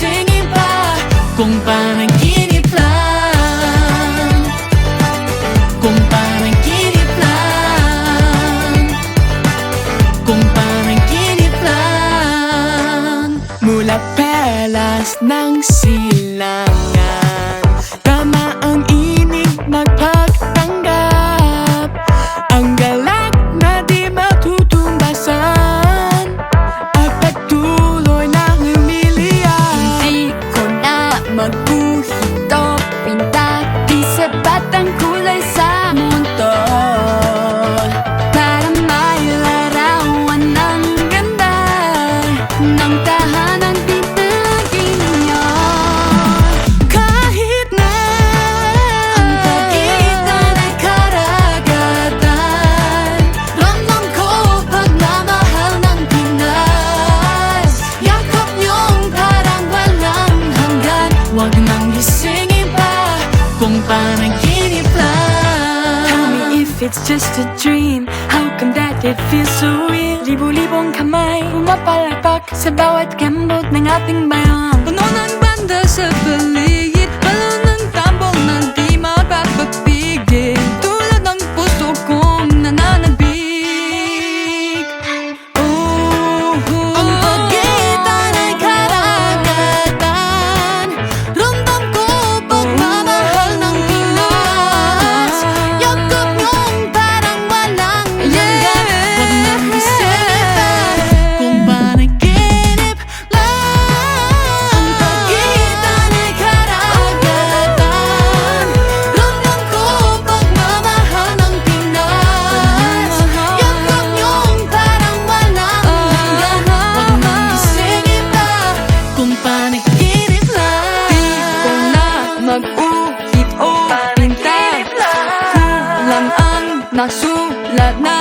ating iba Kung panaginip lang. Kung panaginip lang. Kung panaginip lang. Mula pelas ng it's just a dream? How come that it feels so real? Libu-libong kamay, umapalakpak sa bawat gambot ng ating bayan Nasu la na